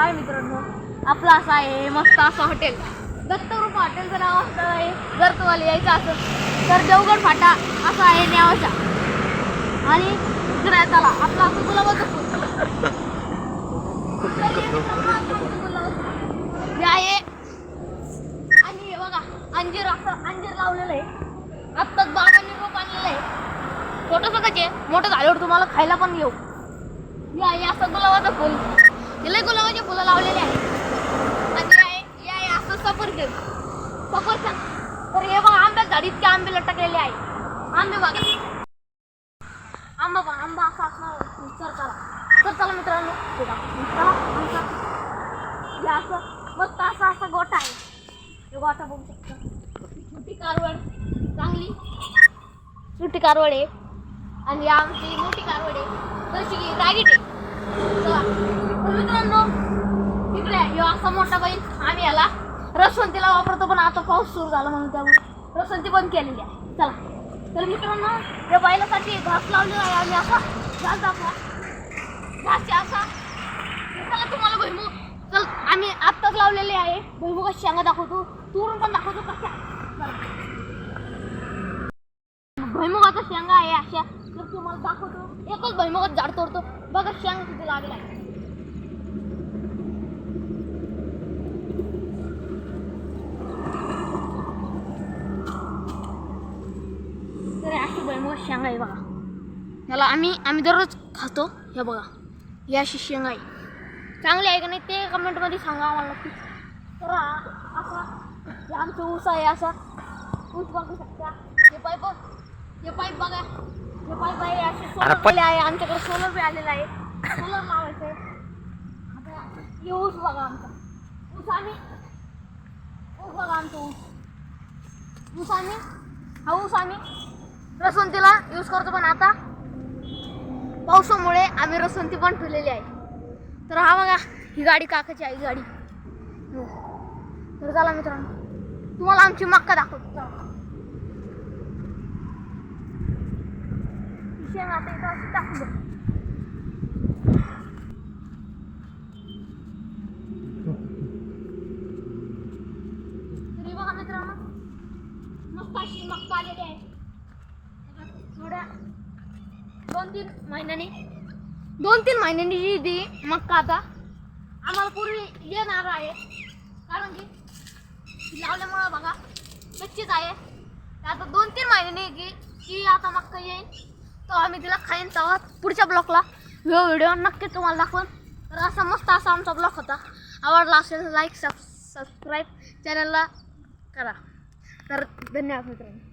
काय मित्रांनो. आपलं असं आहे मस्त असं हॉटेल दत्तरूप हॉटेलचं नाव असं आहे. जर तुम्हाला यायचं असेल तर देवगड फाटा असं आहे न्यावाचा आणि इकडे चला आपला असं गुलाबाचं फुल. आहे. आणि हे बघा अंजीर असं अंजीर लावलेलं आहे. आत्ताच बाबांनी रोप आणलेलं आहे. छोटंसं कसे मोठं झाल्यावर तुम्हाला खायला पण येऊ. या असं गुलाबाचं फुल. तिला लय फुलं लावलेले आहे आणि हे आहे हे आहे असं सफरचंद सफरचंद तर हे बघा आंब्या झाड इतके आंबे लटकलेले आहे आंबे बघा. आंबा बघा आंबा असा असणार विचार करा. तर चला मित्रांनो हे आमचा हे असं मस्त असा असा गोठा आहे. हे गोठा बघू शकता. छोटी कारवड. चांगली. छोटी कारवड आहे. आणि आमची मोठी कारवड आहे. जशी की रागीट आहे चला तर मित्रांनो इकडे ह्यो मोठा बैल आम्ही याला रसवंतीला वापरतो पण आता पाऊस सुरू झाला म्हणून त्यामुळे. रसवंती बंद केलेली आहे. चला. तर मित्रांनो या बैलासाठी घास लावलेला आहे आम्ही असा घास दाखवा घास असा. चला तुम्हाला भुईमुग. चल आम्ही आत्ताच लावलेले आहे. भुईमुगाची शेंगा दाखवतो. तुरून पण दाखवतो कशा चला. शेंगा आहे अशा. तर तुम्हाला दाखवतो. एकच भुईमुगात झाड तोडतो. बघा शेंगा किती लागला आहे तर शेंगा आहे बघा. याला आम्ही आम्ही दररोज खातो हे बघा. ही अशी शेंगा आहे चांगली आहे का नाही ते कमेंटमध्ये सांगा आम्हाला. नक्की तर हा असा आमचं ऊस आहे असा. ऊस बघू शकता. हे पाईप हे पाईप बघा. हे पाईप आहे असे सोलर आहे आमच्याकडे सोलर बी आलेला आहे. सोलर लावायचं आहे. आता हे ऊस बघा आमचा. ऊस आम्ही ऊस बघा आमचा ऊस. ऊस आम्ही हा ऊस आम्ही रसवंतीला यूज करतो पण आता. पावसामुळे आम्ही रसवंती पण ठेवलेली आहे. तर हा बघा ही गाडी काकाची आहे ही गाडी. हो. तर चला मित्रांनो तुम्हाला आमची मक्का दाखवतो. चला. आता इथं बघा मित्रांनो मस्त अशी मक्का आलेली आहे. दोन तीन महिन्यांनी. दोन तीन महिन्यांनी जी दी मक्का आता आम्हाला पूर्वी येणार आहे. कारण की लावल्यामुळं बघा कच्चीच आहे. आता दोन तीन महिन्यांनी की की आता मक्का येईल तो आम्ही तिला खाईन तेव्हा पुढच्या ब्लॉकला व्हिडिओ व्हिडिओ नक्की तुम्हाला दाखवून. तर असा मस्त असा आमचा ब्लॉक होता. आवडला असेल लाईक सब सबस्क्राईब चॅनलला करा. तर धन्यवाद मित्रांनो.